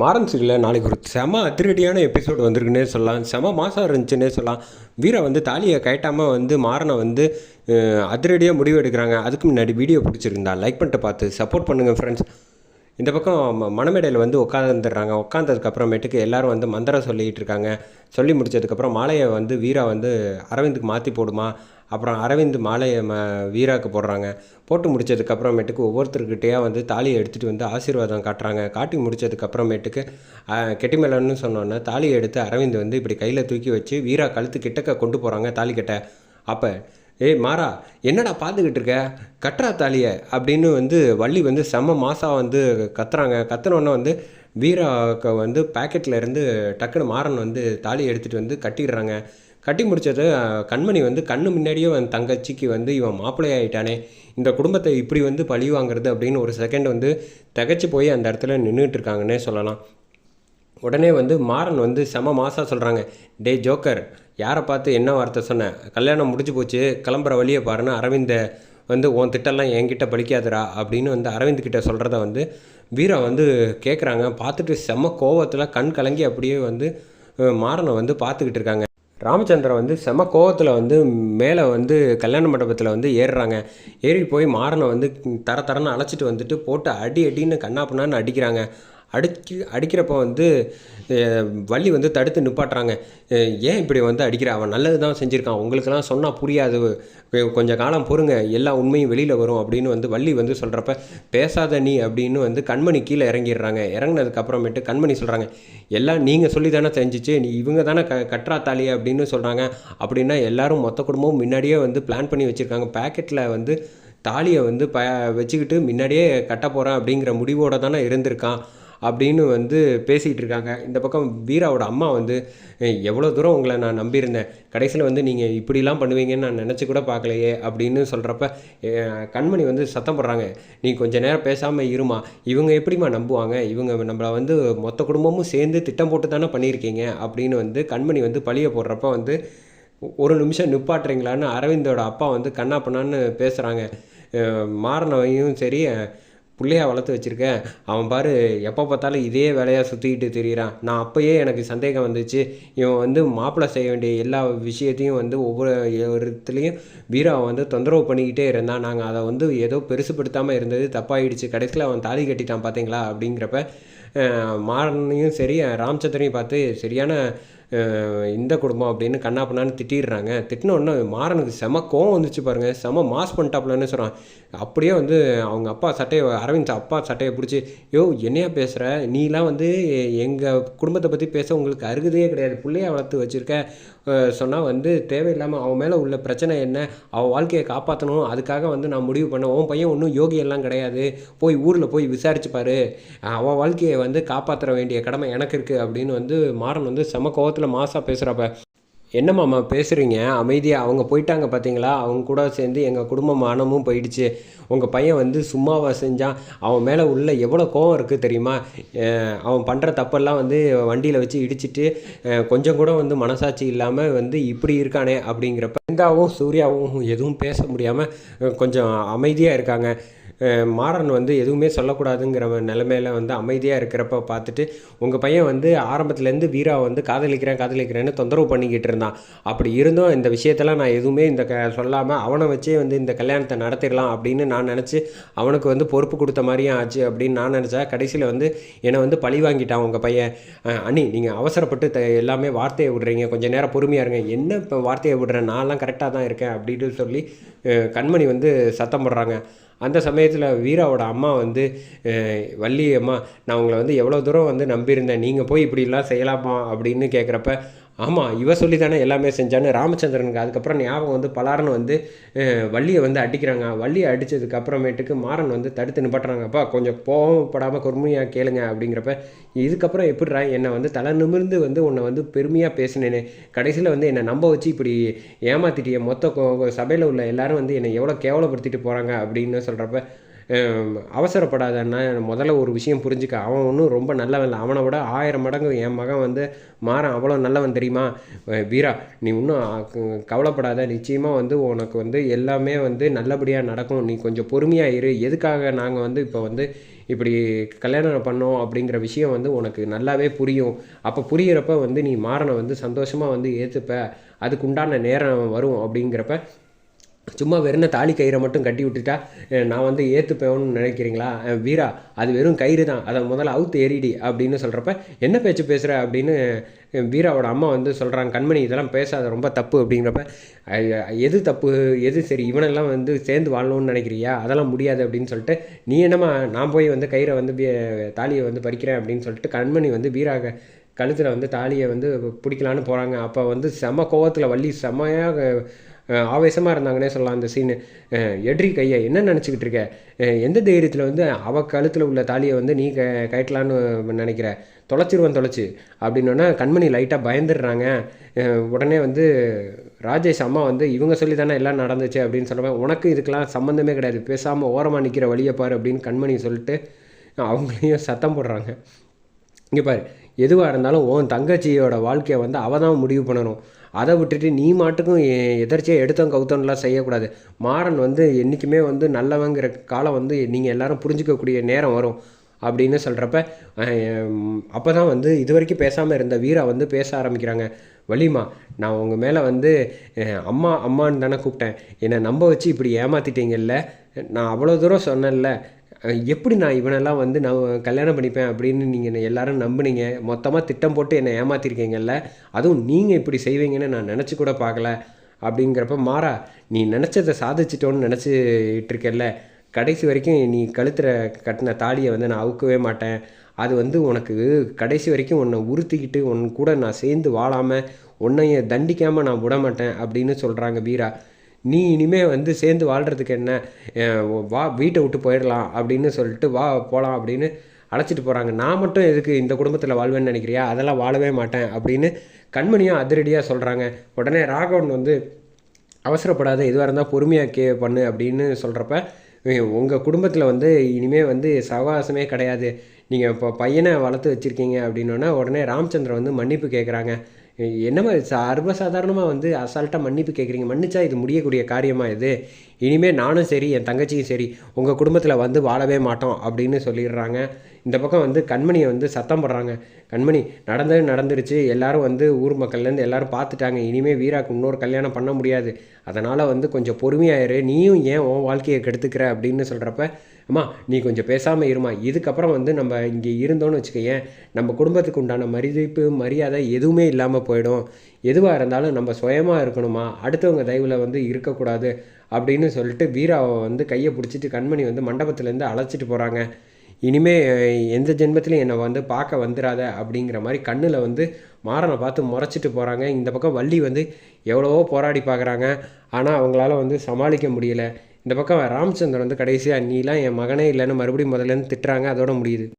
மாறன் சீரியலில் நாளைக்கு ஒரு செம அதிரடியான எபிசோடு வந்திருக்குன்னே சொல்லலாம். செம மாதம் இருந்துச்சுன்னே சொல்லலாம். வீரை வந்து தாலியை கட்டாமல் வந்து மாறனை வந்து அதிரடியாக முடிவு எடுக்கிறாங்க. அதுக்கு முன்னாடி வீடியோ பிடிச்சிருந்தா லைக் பண்ணிட்டு பார்த்து சப்போர்ட் பண்ணுங்கள் ஃப்ரெண்ட்ஸ் இந்த பக்கம் ம- மணமேடையில் வந்து உட்காந்துடுறாங்க உட்காந்ததுக்கு அப்புறமேட்டுக்கு எல்லாரும் வந்து மந்திரம் சொல்லிகிட்டு இருக்காங்க சொல்லி முடிச்சதுக்கப்புறம் மாலையை வந்து வீரா வந்து அரவிந்துக்கு மாற்றி போடுமா? அப்புறம் அரவிந்த் மாலையை ம வீராவுக்கு போடுறாங்க. போட்டு முடிச்சதுக்கு அப்புறமேட்டுக்கு ஒவ்வொருத்தருக்கிட்டேயா வந்து தாலியை எடுத்துகிட்டு வந்து ஆசீர்வாதம் காட்டுறாங்க. காட்டி முடிச்சதுக்கு அப்புறமேட்டுக்கு கெட்டிமேலன்னு சொன்னோன்னே தாலியை எடுத்து அரவிந்த் வந்து இப்படி கையில் தூக்கி வச்சு வீரா கழுத்து கிட்டக்க கொண்டு போகிறாங்க தாலி கட்ட அப்போ ஏய் மாறா என்னடா பார்த்துக்கிட்டு இருக்க? கட்டுறா தாலியை. அப்படின்னு வந்து வள்ளி வந்து செம்ம மாசா வந்து கத்துறாங்க. கத்துனோடனே வந்து வீராவுக்கு வந்து பேக்கெட்டில் இருந்து டக்குன்னு மாறன் வந்து தாலி எடுத்துகிட்டு வந்து கட்டிடுறாங்க. கட்டி முடிச்சது கண்மணி வந்து கண்ணு முன்னாடியே வந்து தங்கச்சிக்கு வந்து இவன் மாப்பிள்ளை ஆகிட்டானே இந்த குடும்பத்தை இப்படி வந்து பழி வாங்குறது அப்படின்னு ஒரு செகண்ட் வந்து திகச்சு போய் அந்த இடத்துல நின்றுட்டு இருக்காங்கன்னே சொல்லலாம். உடனே வந்து மாறன் வந்து செம மாசா சொல்கிறாங்க டே ஜோக்கர் யாரை பார்த்து என்ன வார்த்தை சொன்னேன் கல்யாணம் முடிஞ்சு போச்சு கிளம்புற வழியை பாருன்னு அரவிந்த வந்து உன் திட்டம்லாம் என்கிட்ட பலிக்காதுடா அப்படின்னு வந்து அரவிந்த் கிட்ட சொல்கிறத வந்து வீரா வந்து கேட்குறாங்க பார்த்துட்டு செம்ம கோவத்தில் கண் கலங்கி அப்படியே வந்து மாறனை வந்து பார்த்துக்கிட்டு இருக்காங்க. ராமச்சந்திரன் வந்து செம கோவத்தில் வந்து மேலே வந்து கல்யாண மண்டபத்தில் வந்து ஏறுறாங்க. ஏறி போய் மாறனை வந்து தர தரன்னு அழைச்சிட்டு வந்துட்டு போட்டு அடி அடின்னு கண்ணாப்புனான்னு அடிக்கிறாங்க. அடிக்கி அடிக்கிறப்போ வந்து வள்ளி வந்து தடுத்து நிப்பாட்டுறாங்க. ஏன் இப்படி வந்து அடிக்கிற? அவன் நல்லது தான் செஞ்சுருக்கான். உங்களுக்கெல்லாம் சொன்னால் புரியாது. கொஞ்சம் காலம் பொறுங்க. எல்லா உண்மையும் வெளியில் வரும் அப்படின்னு வந்து வள்ளி வந்து சொல்கிறப்ப பேசாத நீ அப்படின்னு வந்து கண்மணி கீழே இறங்கிடுறாங்க. இறங்கினதுக்கப்புறமேட்டு கண்மணி சொல்கிறாங்க எல்லாம் நீங்கள் சொல்லி தானே செஞ்சிச்சு. நீ இவங்க தானே க கட்டுறா தாலி அப்படின்னு சொல்கிறாங்க அப்படின்னா எல்லாரும் மொத்த குடும்பமும் முன்னாடியே வந்து பிளான் பண்ணி வச்சுருக்காங்க. பேக்கெட்டில் வந்து தாலியை வந்து ப வச்சுக்கிட்டு முன்னாடியே கட்ட போகிறேன் அப்படிங்கிற முடிவோடு தானே இருந்திருக்கான். அப்படின்னு வந்து பேசிகிட்டு இருக்காங்க. இந்த பக்கம் வீராவோட அம்மா வந்து எவ்வளோ தூரம் உங்களை நான் நம்பியிருந்தேன். கடைசியில் வந்து நீங்கள் இப்படிலாம் பண்ணுவீங்கன்னு நான் நினச்சி கூட பார்க்கலையே அப்படின்னு சொல்கிறப்ப கண்மணி வந்து சத்தம் போடுறாங்க. நீ கொஞ்சம் நேரம் பேசாமல் இருமா. இவங்க எப்படிம்மா நம்புவாங்க? இவங்க நம்மளை வந்து மொத்த குடும்பமும் சேர்ந்து திட்டம் போட்டு தானே பண்ணியிருக்கீங்க? அப்படின்னு வந்து கண்மணி வந்து பழிய போடுறப்ப வந்து ஒரு நிமிஷம் நிப்பாட்டுறீங்களான்னு அரவிந்தோட அப்பா வந்து கண்ணா பண்ணான்னு பேசுகிறாங்க மாறினவையும் சரி பிள்ளையா வளர்த்து வச்சுருக்கேன் அவன் பாரு எப்போ பார்த்தாலும் இதே வேலையாக சுற்றிக்கிட்டு திரியிறான். நான் அப்போயே எனக்கு சந்தேகம் வந்துச்சு. இவன் வந்து மாப்பிள்ளை செய்ய வேண்டிய எல்லா விஷயத்தையும் வந்து ஒவ்வொரு இடத்துலையும் வீரா வந்து தொந்தரவு பண்ணிக்கிட்டே இருந்தான். நாங்கள் அதை வந்து ஏதோ பெருசுப்படுத்தாமல் இருந்தது தப்பாயிடுச்சு. கடைசியில் அவன் தாலி கட்டிட்டான் பார்த்தீங்களா அப்படிங்கிறப்ப மாறனையும் சரி அஹ், ராமச்சந்திரனையும் பார்த்து சரியான இந்த குடும்பம் அப்படின்னு கண்ணா திட்டிடுறாங்க. திட்டினோடனே மாறனுக்கு செம கோவம் வந்துச்சு பாருங்க. செம மாஸ் பண்ணிட்டாப்லன்னு சொல்கிறான் அப்படியே வந்து அவங்க அப்பா சட்டையை அரவிந்த் அப்பா சட்டையை பிடிச்சி யோ என்னையா பேசுகிற நீலாம் வந்து எங்கள் குடும்பத்தை பற்றி பேச உங்களுக்கு அருகதையே கிடையாது. பிள்ளைய வளர்த்து வச்சுருக்க. சொன்னால் வந்து தேவையில்லாமல் அவன் மேலே உள்ள பிரச்சனை என்ன? அவன் வாழ்க்கையை காப்பாற்றணும் அதுக்காக வந்து நான் முடிவு பண்ணேன். உன் பையன் ஒன்றும் யோகி எல்லாம் கிடையாது. போய் ஊரில் போய் விசாரிச்சுப்பார். அவன் வாழ்க்கையை வந்து காப்பாற்ற வேண்டிய கடமை எனக்கு இருக்குது அப்படின்னு வந்து மாறன் வந்து செம கோவத்தில் மாசாக பேசுகிறப்ப என்ன மாமா பேசுகிறீங்க அமைதியாக அவங்க போயிட்டாங்க பார்த்தீங்களா அவங்க கூட சேர்ந்து எங்கள் குடும்ப மானமும் போயிடுச்சு. உங்கள் பையன் வந்து சும்மாவா செஞ்சான் அவன் மேலே உள்ள எவ்வளோ கோவம் இருக்குது தெரியுமா? அவன் பண்ணுற தப்பெல்லாம் வந்து வண்டியில் வச்சு இடிச்சிட்டு கொஞ்சம் கூட வந்து மனசாட்சி இல்லாமல் வந்து இப்படி இருக்கானே அப்படிங்கிறப்ப இந்தாவும் சூர்யாவும் எதுவும் பேச முடியாமல் கொஞ்சம் அமைதியாக இருக்காங்க. மாறன் வந்து எதுவுமே சொல்லக்கூடாதுங்கிற நிலமையில வந்து அமைதியாக இருக்கிறப்ப பார்த்துட்டு உங்கள் பையன் வந்து ஆரம்பத்துலேருந்து வீரா வந்து காதலிக்கிறேன் காதலிக்கிறேன்னு தொந்தரவு பண்ணிக்கிட்டு இருந்தான். அப்படி இருந்தும் இந்த விஷயத்தெல்லாம் நான் எதுவுமே இந்த க சொல்லாமல் அவனை வச்சே வந்து இந்த கல்யாணத்தை நடத்திடலாம் அப்படின்னு நான் நினச்சி அவனுக்கு வந்து பொறுப்பு கொடுத்த மாதிரியும் ஆச்சு அப்படின்னு நான் நினச்சா கடைசியில் வந்து என்னை வந்து பழி வாங்கிட்டான் உங்கள் பையன். அண்ணி நீங்கள் அவசரப்பட்டு த எல்லாமே வார்த்தையை விடுறீங்க. கொஞ்சம் நேரம் பொறுமையாக இருங்க. என்ன இப்போ வார்த்தையை விடுறேன்? நான்லாம் கரெக்டாக தான் இருக்கேன் அப்படின்னு சொல்லி கண்மணி வந்து சத்தம் போடுறாங்க. அந்த சமயத்தில் வீராவோட அம்மா வந்து வள்ளி அம்மா நான் உங்களை வந்து எவ்வளோ தூரம் வந்து நம்பியிருந்தேன். நீங்கள் போய் இப்படிலாம் செய்யலாமா? அப்படின்னு கேட்குறப்ப ஆமாம் இவ சொல்லி தானே எல்லாமே செஞ்சான்னு ராமச்சந்திரனுக்கு அதுக்கப்புறம் ஞாபகம் வந்து பலாரன் வந்து வள்ளியை வந்து அடிக்கிறாங்க. வள்ளியை அடித்ததுக்கு அப்புறமேட்டுக்கு மாறன் வந்து தடுத்து நிப்பாட்டுறாங்கப்பா கொஞ்சம் கோவப்படாமல் பொறுமையாக கேளுங்க அப்படிங்கிறப்ப இதுக்கப்புறம் எப்படிடா என்னை வந்து தலை நிமிர்ந்து வந்து உன்னை வந்து பெருமையாக பேசினேனே? கடைசியில் வந்து என்னை நம்ப வச்சு இப்படி ஏமாத்திட்டிய? மொத்த சபையில் உள்ள எல்லாரும் வந்து என்னை எவ்வளோ கேவலப்படுத்திட்டு போகிறாங்க அப்படின்னு சொல்கிறப்ப அவசரப்படாதன்னா முதல்ல ஒரு விஷயம் புரிஞ்சுக்க. அவன் ஒன்றும் ரொம்ப நல்லவன் இல்லை. அவனை விட ஆயிரம் மடங்கு என் மகன் வந்து மாறன் அவ்வளோ நல்லவன் தெரியுமா? வீரா நீ இன்னும் கவலைப்படாத. நிச்சயமாக வந்து உனக்கு வந்து எல்லாமே வந்து நல்லபடியாக நடக்கும். நீ கொஞ்சம் பொறுமையாக இரு. எதுக்காக நாங்கள் வந்து இப்போ வந்து இப்படி கல்யாணம் பண்ணோம் அப்படிங்கிற விஷயம் வந்து உனக்கு நல்லாவே புரியும். அப்போ புரியிறப்ப வந்து நீ மாறனை வந்து சந்தோஷமாக வந்து ஏற்றுப்ப அதுக்குண்டான நேரம் வரும் அப்படிங்கிறப்ப சும்மா வெறும் தாலி கயிறை மட்டும் கட்டி விட்டுட்டா நான் வந்து ஏற்றுப்பேன்னு நினைக்கிறீங்களா? வீரா அது வெறும் கயிறு தான். அதை முதல்ல அவுத்து எரிடி அப்படின்னு சொல்கிறப்ப என்ன பேச்சு பேசுகிற அப்படின்னு வீராவோட அம்மா வந்து சொல்கிறாங்க கண்மணி இதெல்லாம் பேசாத ரொம்ப தப்பு அப்படிங்கிறப்ப எது தப்பு? எது சரி? இவனெல்லாம் வந்து சேர்ந்து வாழணும்னு நினைக்கிறியா? அதெல்லாம் முடியாது அப்படின்னு சொல்லிட்டு நீ என்னம்மா நான் போய் வந்து கயிறை வந்து தாலியை வந்து பறிக்கிறேன் அப்படின்னு சொல்லிட்டு கண்மணி வந்து வீரா கழுத்தில் வந்து தாலியை வந்து பிடிக்கலான்னு போகிறாங்க அப்போ வந்து செம கோவத்தில் வள்ளி செமையாக ஆவேசமாக இருந்தாங்கன்னே சொல்லலாம். அந்த சீனு எட்ரி கையை என்ன நினச்சிக்கிட்டு இருக்க? எந்த தைரியத்தில் வந்து அவ கழுத்தில் உள்ள தாலியை வந்து நீ க கயட்டலான்னு நினைக்கிற? தொலைச்சிருவன் தொலைச்சி. அப்படின்னோன்னா கண்மணி லைட்டாக பயந்துடுறாங்க. உடனே வந்து ராஜேஷ் அம்மா வந்து இவங்க சொல்லி தானே எல்லாம் நடந்துச்சு அப்படின்னு சொல்லுவேன் உனக்கு இதுக்கெல்லாம் சம்மந்தமே கிடையாது. பேசாமல் ஓரமாக நிற்கிற வழியை பாரு அப்படின்னு கண்மணி சொல்லிட்டு அவங்களையும் சத்தம் போடுறாங்க. இங்கே பாரு எதுவாக இருந்தாலும் உன் தங்கச்சியோட வாழ்க்கையை வந்து அவள் தான் முடிவு பண்ணணும். அதை விட்டுட்டு நீ மாட்டுக்கும் எதர்ச்சியாக எடுத்தோம் கவுத்தோன்லாம் செய்யக்கூடாது. மாறன் வந்து என்றைக்குமே வந்து நல்லவங்கிற காலம் வந்து நீங்கள் எல்லாரும் புரிஞ்சுக்கக்கூடிய நேரம் வரும் அப்படின்னு சொல்கிறப்ப அப்போ தான் வந்து இது வரைக்கும் பேசாமல் இருந்த வீரா வந்து பேச ஆரம்பிக்கிறாங்க. வலிமா நான் உங்கள் மேலே வந்து அம்மா அம்மான்னு தானே கூப்பிட்டேன். என்னை நம்ப வச்சு இப்படி ஏமாற்றிட்டீங்கல்ல நான் அவ்வளோ தூரம் சொன்னேன்ல. எப்படி நான் இவனெல்லாம் வந்து நான் கல்யாணம் பண்ணிப்பேன் அப்படின்னு நீங்கள் என்னை எல்லாரும் நம்புனீங்க? மொத்தமாக திட்டம் போட்டு என்னை ஏமாத்திருக்கீங்கல்ல? அதுவும் நீங்கள் இப்படி செய்வீங்கன்னு நான் நினச்சி கூட பார்க்கல. அப்படிங்கிறப்ப மாறா நீ நினச்சதை சாதிச்சிட்டோன்னு நினச்சிட்டு இருக்கல கடைசி வரைக்கும் நீ கழுத்துற கட்டின தாலியை வந்து நான் அவுக்கவே மாட்டேன். அது வந்து உனக்கு கடைசி வரைக்கும் உன்னை உறுத்திக்கிட்டு உன் கூட நான் சேர்ந்து வாழாமல் உன்னைய தண்டிக்காமல் நான் விட மாட்டேன் அப்படின்னு சொல்கிறாங்க வீரா. நீ இனிமே வந்து சேர்ந்து வாழ்கிறதுக்கு என்ன? வா வீட்டை விட்டு போயிடலாம் அப்படின்னு சொல்லிட்டு வா போகலாம் அப்படின்னு அழைச்சிட்டு போகிறாங்க நான் மட்டும் எதுக்கு இந்த குடும்பத்தில் வாழ்வேன்னு நினைக்கிறியா? அதெல்லாம் வாழவே மாட்டேன் அப்படின்னு கண்மணியாக அதிரடியாக சொல்கிறாங்க உடனே ராகவன் வந்து அவசரப்படாத எதுவாக இருந்தால் பொறுமையாக கே பண்ணு அப்படின்னு சொல்கிறப்ப உங்கள் குடும்பத்தில் வந்து இனிமேல் வந்து சகவாசமே கிடையாது. நீங்கள் இப்போ பையனை வளர்த்து வச்சுருக்கீங்க அப்படின்னோடனே உடனே ராமச்சந்திரன் வந்து மன்னிப்பு கேட்குறாங்க என்னம்மா சர்வசாதாரணமாக வந்து அசால்ட்டாக மன்னிப்பு கேட்குறீங்க மன்னிச்சா இது முடியக்கூடிய காரியமாக இது? இனிமேல் நானும் சரி என் தங்கச்சியும் சரி உங்கள் குடும்பத்தில் வந்து வாழவே மாட்டோம் அப்படின்னு சொல்லிடுறாங்க. இந்த பக்கம் வந்து கண்மணியை வந்து சத்தம் போடுறாங்க. கண்மணி நடந்தது நடந்துருச்சு. எல்லாரும் வந்து ஊர் மக்கள்லேருந்து எல்லாரும் பார்த்துட்டாங்க இனிமேல் வீராக்கு இன்னொரு கல்யாணம் பண்ண முடியாது. அதனால் வந்து கொஞ்சம் பொறுமையாயிரு நீயும் ஏன் உன் வாழ்க்கையை கெடுத்துக்கிற அப்படின்னு சொல்கிறப்ப அம்மா நீ கொஞ்சம் பேசாமல் இருமா. இதுக்கப்புறம் வந்து நம்ம இங்கே இருந்தோன்னு வச்சுக்கோயேன் நம்ம குடும்பத்துக்கு உண்டான மதிப்பு மரியாதை எதுவுமே இல்லாமல் போயிடும். எதுவாக இருந்தாலும் நம்ம சுயமாக இருக்கணுமா? அடுத்தவங்க தயவில் வந்து இருக்கக்கூடாது அப்படின்னு சொல்லிட்டு வீராவை வந்து கையை பிடிச்சிட்டு கண்மணி வந்து மண்டபத்துலேருந்து அழைச்சிட்டு போகிறாங்க இனிமே எந்த ஜென்மத்திலையும் என்னை வந்து பார்க்க வந்துடாத அப்படிங்கிற மாதிரி கண்ணில் வந்து மாறனை பார்த்து முறைச்சிட்டு போகிறாங்க இந்த பக்கம் வள்ளி வந்து எவ்வளவோ போராடி பார்க்குறாங்க. ஆனால் அவங்களால வந்து சமாளிக்க முடியலை. இந்த பக்கம் ராமச்சந்திரன் வந்து கடைசியாக நீலாம் என் மகனே இல்லைன்னு மறுபடியும் முதல்ல இருந்து திட்டுறாங்க அதோட முடியுது.